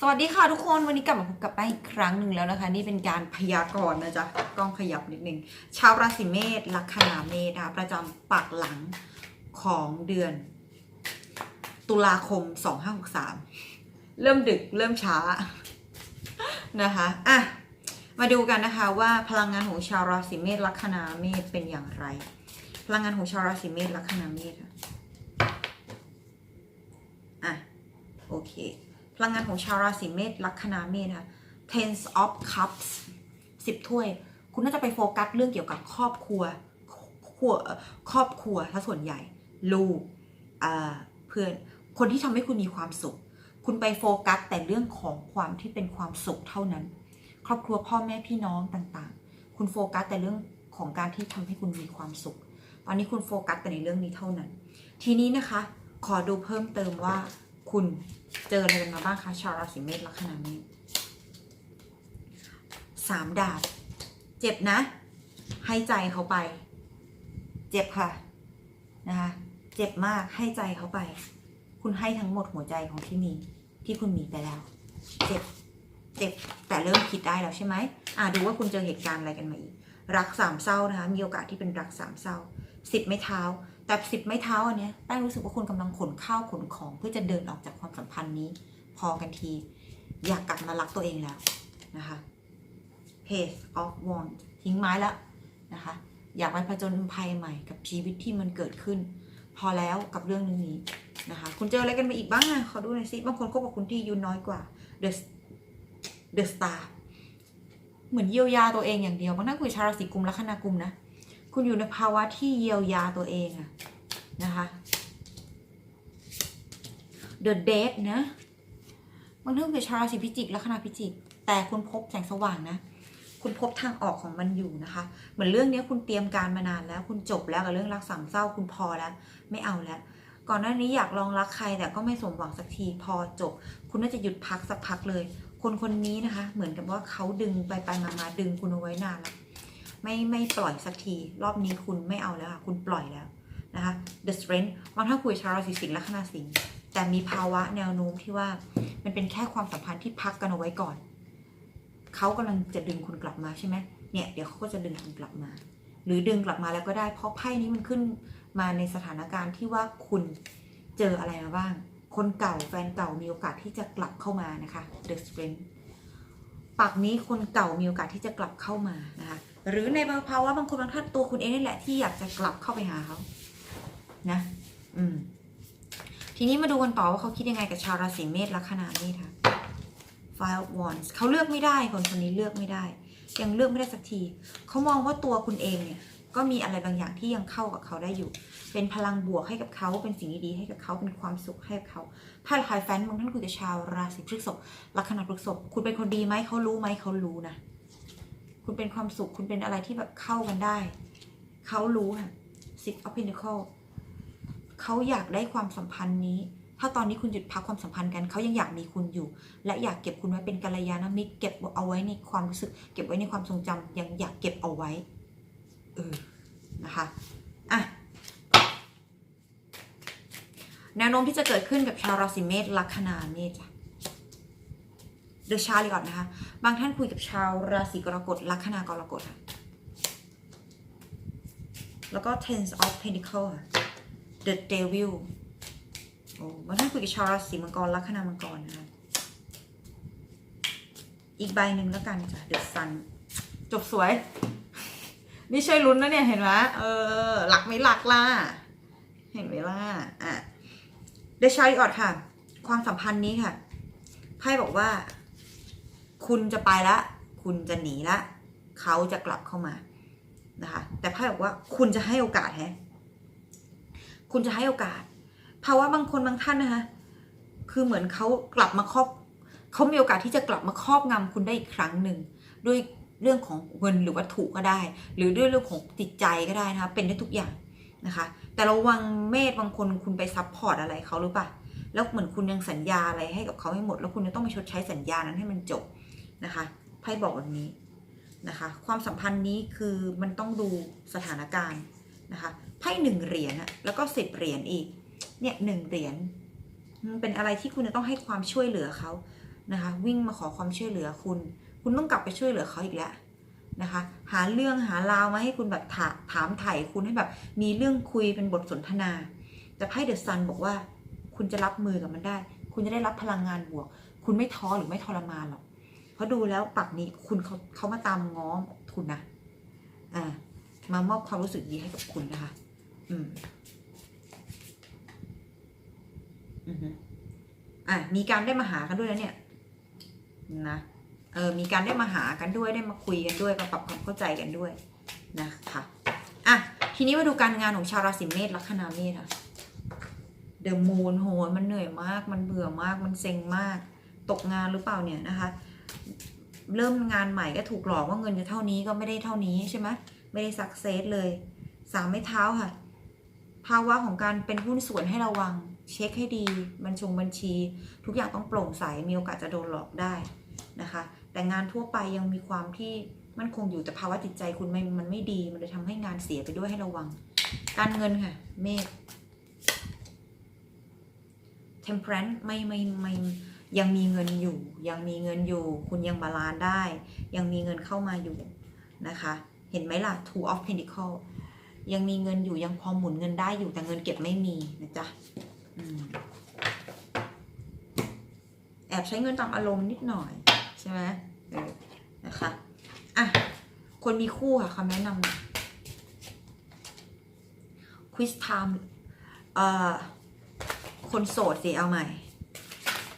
สวัสดีค่ะทุกคนวันนี้กลับมาพบกับป้งอีกครั้งหนึ่งแล้วนะคะ นี่เป็นการพยากรณ์นะจ๊ะกล้องขยับนิดนึงชาวราศีเมษลัคนาเมษนะคะประจำปักหลังของเดือน ตุลาคม 2563 เริ่มดึกเริ่มช้านะคะอะมาดูกันนะคะว่าพลังงานของชาวราศีเมษลัคนาเมษเป็นอย่างไร พลังงานของชาวราศีเมษลัคนาเมษอะอะโอเค พลังงานของชาวราศีเมษลัคนาเมษค่ะ Ten of Cups สิบถ้วย คุณน่าจะไปโฟกัสเรื่องเกี่ยวกับครอบครัวครัวครอบครัวถ้าส่วนใหญ่ ลูกเพื่อนคนที่ทำให้คุณมีความสุข คุณไปโฟกัสแต่เรื่องของความที่เป็นความสุขเท่านั้น ครอบครัวพ่อแม่พี่น้องต่างๆ คุณโฟกัสแต่เรื่องของการที่ทำให้คุณมีความสุข ตอนนี้คุณโฟกัสแต่ในเรื่องนี้เท่านั้น ทีนี้นะคะ ขอดูเพิ่มเติมว่า คุณเจออะไรกันมาบ้างคะชาวราศีเมษลัคนาเมษสามดาบ เจ็บนะ ให้ใจเขาไป เจ็บค่ะนะคะเจ็บมากให้ใจเขาไป คุณให้ทั้งหมดหัวใจของที่มีที่คุณมีไปแล้ว เจ็บเจ็บแต่เริ่มคิดได้แล้วใช่ไหมอ่าดูว่าคุณเจอเหตุการณ์อะไรกันมาอีก รักสามเศร้านะคะมีโอกาสที่เป็นรักสามเศร้าสิบไม้เท้า แต่สิบไม้เท้าอันเนี้ยแป้งรู้สึกว่าคุณกำลังขนข้าวขนของเพื่อจะเดินออกจากความสัมพันธ์นี้ พอกันที อยากกลับมารักตัวเองแล้วนะคะ Page of Wands ทิ้งไม้แล้วนะคะ อยากไปผจญภัยใหม่กับชีวิตที่มันเกิดขึ้น พอแล้วกับเรื่องนี้นะคะ คุณเจออะไรกันมาอีกบ้างอะขอดูหน่อยสิบางคนคบกับคุณที่อายุน้อยกว่า The The Star เหมือนเยียวยาตัวเองอย่างเดียวบางท่านคุยชาวราศีกุมลัคนากุมนะ คุณอยู่ในภาวะที่เยียวยาตัวเองอะนะคะ The Dead นะบางท่านคุยชาวราศีพิจิกแลัคนาพิจิก แต่คุณพบแสงสว่างนะ คุณพบทางออกของมันอยู่นะคะ เหมือนเรื่องนี้คุณเตรียมการมานานแล้ว คุณจบแล้วกับเรื่องรักสามเศร้าคุณพอแล้ว ไม่เอาแล้วก่อนหน้านี้อยากลองรักใครแต่ก็ไม่สมหวังสักทีพอจบ คุณน่าจะหยุดพักสักพักเลย คนคนนี้นะคะ เหมือนกับว่าเขาดึงไปไปมามาดึงคุณเอาไว้นานแล้ว ไม่ไม่ปล่อยสักที รอบนี้คุณไม่เอาแล้วค่ะ คุณปล่อยแล้วนะคะ The Strength บางท่านคุยชาวราศีสิงห์ลัคนาสิงห์แต่มีภาวะแนวโน้มที่ว่ามันเป็นแค่ความสัมพันธ์ที่พักกันเอาไว้ก่อน เขากำลังจะดึงคุณกลับมาใช่ไหมเนี่ยเดี๋ยวเขาก็จะดึงคุณกลับมา หรือดึงกลับมาแล้วก็ได้ เพราะไพ่นี้มันขึ้นมาในสถานการณ์ที่ว่าคุณเจออะไรมาบ้าง คนเก่าแฟนเก่ามีโอกาสที่จะกลับเข้ามานะคะ The Strength ปักนี้คนเก่ามีโอกาสที่จะกลับเข้ามานะคะ หรือในภาวะบางคนบางท่านตัวคุณเองนี่แหละ ที่อยากจะกลับเข้าไปหาเขานะ อืม ทีนี้มาดูกันต่อว่าเขาคิดยังไงกับชาวราศีเมษลัคนาเมษค่ะ Five of Wands เขาเลือกไม่ได้คนคนนี้เลือกไม่ได้ ยังเลือกไม่ได้สักทีเขามองว่าตัวคุณเองเนี่ย ก็มีอะไรบางอย่างที่ยังเข้ากับเขาได้อยู่ เป็นพลังบวกให้กับเขาเป็นสิ่งดีๆให้กับเขาเป็นความสุขให้กับเขาไพ่คายแฟนบางท่านคุยกับชาวราศีพฤษภลัคนาพฤษภคุณเป็นคนดีไหมเขารู้ไหมเขารู้นะ คุณเป็นความสุข คุณเป็นอะไรที่แบบเข้ากันได้ เขารู้ค่ะ Six of Pentacles เขาอยากได้ความสัมพันธ์นี้ ถ้าตอนนี้คุณหยุดพักความสัมพันธ์กัน เขายังอยากมีคุณอยู่ และอยากเก็บคุณไว้เป็นกัลยาณมิตร เก็บเอาไว้ในความรู้สึก เก็บไว้ในความทรงจำยังอยากเก็บเอาไว้ เออ นะคะ อะ แนวโน้มที่จะเกิดขึ้นกับชาวราศีเมษลัคนาเมษจ้ะ เดอะชาลีก่อนนะคะ บางท่านคุยกับชาวราศีกรกฎลัคนากรกฎค่ะแล้วก็ ten of pentacle ค่ะ the devil โอ้บางท่านคุยกับชาวราศีมังกรลัคนามังกรนะคะอีกใบหนึ่งแล้วกันจ้ะ the sun จบสวย นี่ช่วยลุ้นนะเนี่ยเห็นไหมเออ หลักไม่หลักล่ะ เห็นไหมล่ะ อะเดชาริออดค่ะ ความสัมพันธ์นี้ค่ะไพ่บอกว่า คุณจะไปละ คุณจะหนีละ เขาจะกลับเข้ามานะคะ แต่ไพ่บอกว่าคุณจะให้โอกาสแฮะคุณจะให้โอกาสภาะวะบางคนบางท่านนะคะ คือเหมือนเขากลับมาครอบเขามีโอกาสที่จะกลับมาครอบงำคุณได้อีกครั้งหนึ่งด้วยเรื่องของเงินหรือวัตถุก็ได้ หรือด้วยเรื่องของจิตใจก็ได้นะคะ เป็นได้ทุกอย่างนะคะ แต่ระวังเมธบางคนคุณไปซับพอร์ตอะไรเขาหรือเปล่าแล้วเหมือนคุณยังสัญญาอะไรให้กับเขาไม่หมด แล้วคุณจะต้องไปชดใช้สัญญานั้นให้มันจบ นะคะไพ่บอกแบบนี้นะคะความสัมพันธ์นี้คือมันต้องดูสถานการณ์นะคะไพ่หนึ่งเหรียญแล้วก็สิบเหรียญอีกเนี่ยหนึ่งเหรียญมันเป็นอะไรที่คุณจะต้องให้ความช่วยเหลือเขานะคะวิ่งมาขอความช่วยเหลือคุณ คุณต้องกลับไปช่วยเหลือเขาอีกแล้วนะคะหาเรื่องหาราวมาให้คุณแบบถาถามไถ่คุณให้แบบมีเรื่องคุยเป็นบทสนทนา แต่ไพ่เดอะซันบอกว่า คุณจะรับมือกับมันได้ คุณจะได้รับพลังงานบวก คุณไม่ท้อหรือไม่ทรมานหรอก เพราะดูแล้วปักนี้คุณเขาเขามาตามง้อคุณนะอ่ามามอบความรู้สึกดีให้กับคุณนะคะ อืม อือฮึอะมีการได้มาหากันด้วยนะเนี่ย นะเออมีการได้มาหากันด้วยได้มาคุยกันด้วยมาปรับความเข้าใจกันด้วยนะคะอะทีนี้มาดูการงานของชาวราศีเมษลัคนาเมษอะเดอะมูนโหมันเหนื่อยมาก มันเบื่อมาก มันเซ็งมาก ตกงานหรือเปล่าเนี่ยนะคะ เริ่มงานใหม่ก็ถูกหลอกว่าเงินจะเท่านี้ก็ไม่ได้เท่านี้ใช่ไหมไม่ได้สักเซสเลยสามไม้เท้าค่ะ ภาวะของการเป็นหุ้นส่วนให้ระวัง เช็คให้ดี บัญชงบัญชี ทุกอย่างต้องโปร่งใสมีโอกาสจะโดนหลอกได้นะคะ แต่งานทั่วไปยังมีความที่มั่นคงอยู่แต่ภาวะจิตใจคุณไม่มันไม่ดีมันเลยทำให้งานเสียไปด้วยให้ระวัง การเงินค่ะ เมษ temperance ไม่ไม่ไม่ ยังมีเงินอยู่ ยังมีเงินอยู่ คุณยังบาลานซ์ได้ ยังมีเงินเข้ามาอยู่นะคะ เห็นไหมล่ะ two of pentacle ยังมีเงินอยู่ยังพอหมุนเงินได้อยู่แต่เงินเก็บไม่มีนะจ๊ะอแอบใช้เงินตามอารมณ์นิดหน่อย ใช่ไหมเออนะคะอะคนมีคู่ค่ะคำแนะนำควิสไทม์เอ่อคนโสดสิเอาใหม่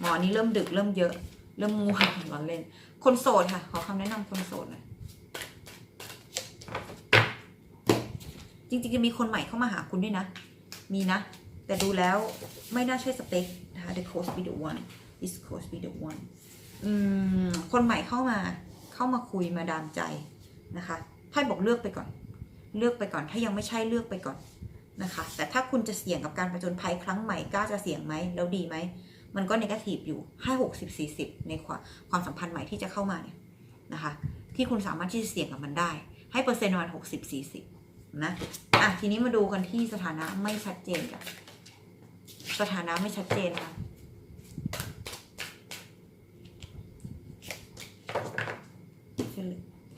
หมอนี้เริ่มดึกเริ่มเยอะ เริ่มง่วงหลอนเล่น คนโสดค่ะ ขอคำแนะนำคนโสดหน่อยจริงๆจะมีคนใหม่เข้ามาหาคุณด้วยนะ มีนะ แต่ดูแล้วไม่น่าใช่สเปคนะคะ the coast be the one this coast be the one อืมคนใหม่เข้ามา เข้ามาคุยมาดามใจนะคะไพ่บอกเลือกไปก่อน เลือกไปก่อน ถ้ายังไม่ใช่เลือกไปก่อนนะคะ แต่ถ้าคุณจะเสี่ยงกับการประจนภัยครั้งใหม่กล้าจะเสี่ยงไหมแล้วดีไหม มันก็นกาทีฟอยู่ให้หกสิบสี่สิบในความความสัมพันธ์ใหม่ที่จะเข้ามาเนี่ยนะคะ ที่คุณสามารถที่จะเสี่ยงกับมันได้ ให้เปอร์เซ็นต์ประมาณหกสิบสี่สิบนะอะทีนี้มาดูกันที่สถานะไม่ชัดเจนกันสถานะไม่ชัดเจนค่ะ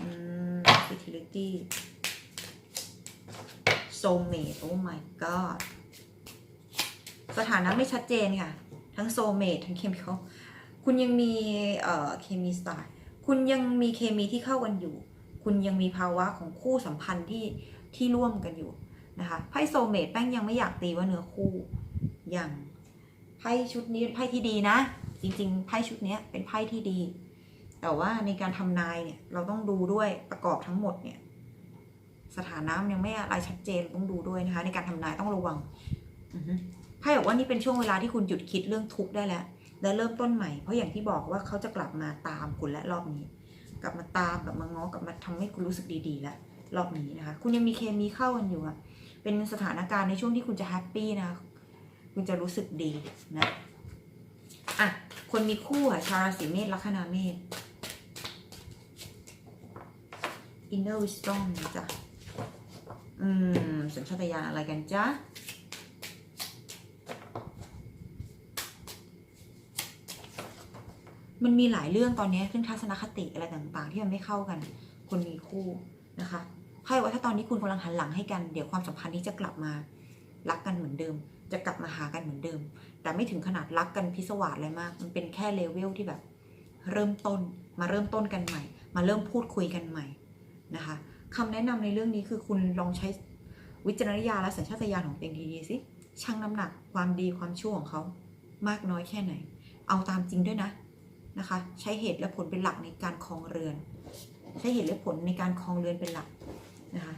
อืม fertility soulmate oh my god สถานะไม่ชัดเจนค่ะ ทั้ง soulmate ทั้ง chemical คุณยังมีเอ่อเคมีสไตล์คุณยังมีเคมีที่เข้ากันอยู่ คุณยังมีภาวะของคู่สัมพันธ์ที่ที่ร่วมกันอยู่นะคะไพ่โซเมตแป้งยังไม่อยากตีว่าเนื้อคู่อย่างไพ่ชุดนี้เป็นไพ่ที่ดีนะ จริงๆไพ่ชุดนี้เป็นไพ่ที่ดี แต่ว่าในการทำนายเนี่ยเราต้องดูด้วยประกอบทั้งหมดเนี่ยสถานะยังไม่อะไรชัดเจนต้องดูด้วยนะคะ ในการทำนายต้องระวัง อือ ไพ่บอกว่านี่เป็นช่วงเวลาที่คุณหยุดคิดเรื่องทุกข์ได้แล้ว และเริ่มต้นใหม่ เพราะอย่างที่บอกว่าเขาจะกลับมาตามคุณและรอบนี้ กลับมาตามกลับมาง้อกลับมาทำให้คุณรู้สึกดีๆแล้วรอบนี้นะคะ คุณยังมีเคมีเข้ากันอยู่อะเป็นสถานการณ์ในช่วงที่คุณจะแฮปปี้นะ คุณจะรู้สึกดีนะอะคนมีคู่อะชาวราศีเมษลัคนาเมษ inner wisdom จ๊ะอืมสัญชาตญาณอะไรกันจ๊ะ มันมีหลายเรื่องตอนนี้เรื่องทัศนคติอะไรต่างๆ ที่มันไม่เข้ากัน คนมีคู่นะคะไพ่ว่าถ้าตอนนี้คุณกำลังหันหลังให้กันเดี๋ยวความสัมพันธ์นี้จะกลับมารักกันเหมือนเดิม จะกลับมาหากันเหมือนเดิม แต่ไม่ถึงขนาดรักกันพิศวาสอะไรมาก มันเป็นแค่เลเวลที่แบบ เริ่มต้นมาเริ่มต้นกันใหม่ มาเริ่มพูดคุยกันใหม่นะคะคำแนะนำในเรื่องนี้คือคุณลองใช้วิจารณญาณและสัญชาตญาณของตัวเองดีๆสิชั่งน้ำหนักความดีความชั่วของเขามากน้อยแค่ไหน เอาตามจริงด้วยนะ นะคะ ใช้เหตุและผลเป็นหลักในการครองเรือน ใช้เหตุและผลในการครองเรือนเป็นหลักนะคะ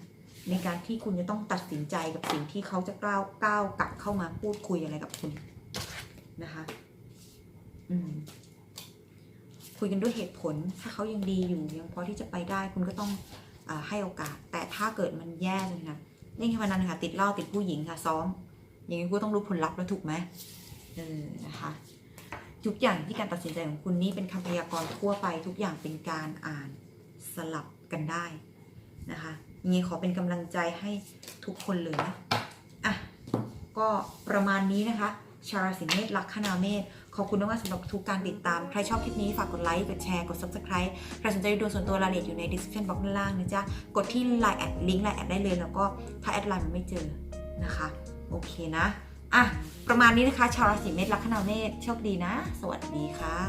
ในการที่คุณจะต้องตัดสินใจกับสิ่งที่เขาจะก้าวก้าวกลับเข้ามาพูดคุยอะไรกับคุณนะคะอืมคุยกันด้วยเหตุผลถ้าเขายังดีอยู่ยังพอที่จะไปได้คุณก็ต้องอให้โอกาส แต่ถ้าเกิดมันแย่เลยนะนี่แค่วันนั้นค่ะติดเหล้าติดผู้หญิงค่ะซ้อม อย่างนี้ก็ต้องรู้ผลลัพธ์แล้วถูกไหมเออนะคะ ทุกอย่างที่การตัดสินใจของคุณนี่เป็นคำพยากรณ์ทั่วไป ทุกอย่างเป็นการอ่านสลับกันได้นะคะยังไงขอเป็นกำลังใจให้ทุกคนเลยนะอะก็ประมาณนี้นะคะ ชาราศีเมษลัคนาเมษขอบคุณมากสำหรับทุกการติดตาม ใครชอบคลิปนี้ฝากกดไลค์กดแชร์กด subscribe ใครสนใจดูส่วนตัวรายละเอียดอยู่ใน description box ด้านล่างนะจ๊ะ กดที่ไลน์แอดลิงก์ไลน์แอดได้เลย แล้วก็ถ้าแอดไลน์มันไม่เจอนะคะ โอเคนะ อะ ประมาณนี้นะคะ ชาวราศีเมษลัคนาเมษโชคดีนะ สวัสดีค่ะ